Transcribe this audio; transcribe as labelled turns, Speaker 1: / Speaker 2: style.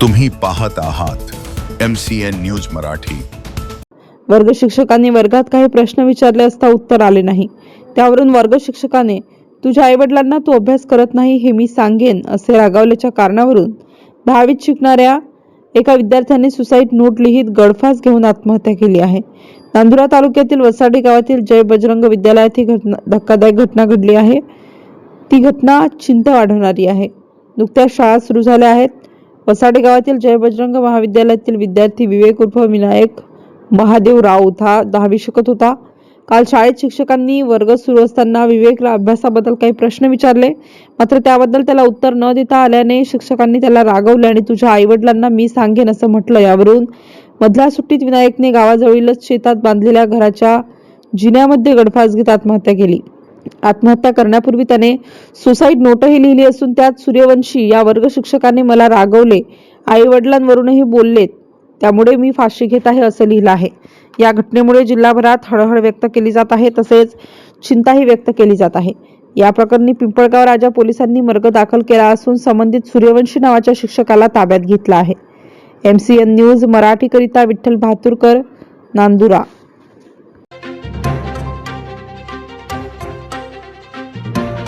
Speaker 1: तुम्ही पाहत आहात M C N news Marathi.
Speaker 2: वर्ग शिक्षकांनी वर्गात काही प्रश्न विचारले असता उत्तर आले नाही. त्यावरून वर्ग शिक्षकाने तुझ्या आईवडिलांना तू अभ्यास करत नाही हे मी सांगेन असे रागावल्याच्या कारणावरून दहावीत शिकणाऱ्या एका विद्यार्थ्याने सुसाईड नोट लिहित गळफास घेऊन आत्महत्या केली आहे. नांदुरा तालुक्यातील वसाडी गावातील जय बजरंग विद्यालयात ही घटना धक्कादायक घटना घडली आहे. ती घटना चिंता वाढवणारी आहे. नुकत्याच शाळा सुरू झाल्या आहेत. वसाडे गावातील जय बजरंग महाविद्यालयातील विद्यार्थी विवेक उर्फ विनायक महादेव राऊत हा दहावी शिकत होता. काल शाळेत शिक्षकांनी वर्ग सुरू असताना विवेकला अभ्यासाबद्दल काही प्रश्न विचारले. मात्र त्याबद्दल त्याला उत्तर न देता आल्याने शिक्षकांनी त्याला रागवले आणि तुझ्या आईवडिलांना मी सांगेन असं म्हटलं यावरून. मधल्या सुट्टीत विनायकने गावाजवळीलच शेतात बांधलेल्या घराच्या जिन्यामध्ये गडफास घेत आत्महत्या केली. आत्महत्या करण्यापूर्वी त्याने सुसाईड नोटही लिहिली असून त्यात सूर्यवंशी या वर्ग शिक्षकाने मला रागवले. आई वडिलांवरूनही बोललेत. त्यामुळे मी फाशी घेत आहे असं लिहिलं आहे. या घटनेमुळे जिल्हाभरात हळहळ व्यक्त केली जात आहे तसेच चिंताही व्यक्त केली जात आहे. या प्रकरणी पिंपळगाव राजा पोलिसांनी मर्ग दाखल केला असून संबंधित सूर्यवंशी नावाच्या शिक्षकाला ताब्यात घेतला आहे. एम सी एन न्यूज मराठीकरिता विठ्ठल भातुरकर नांदुरा.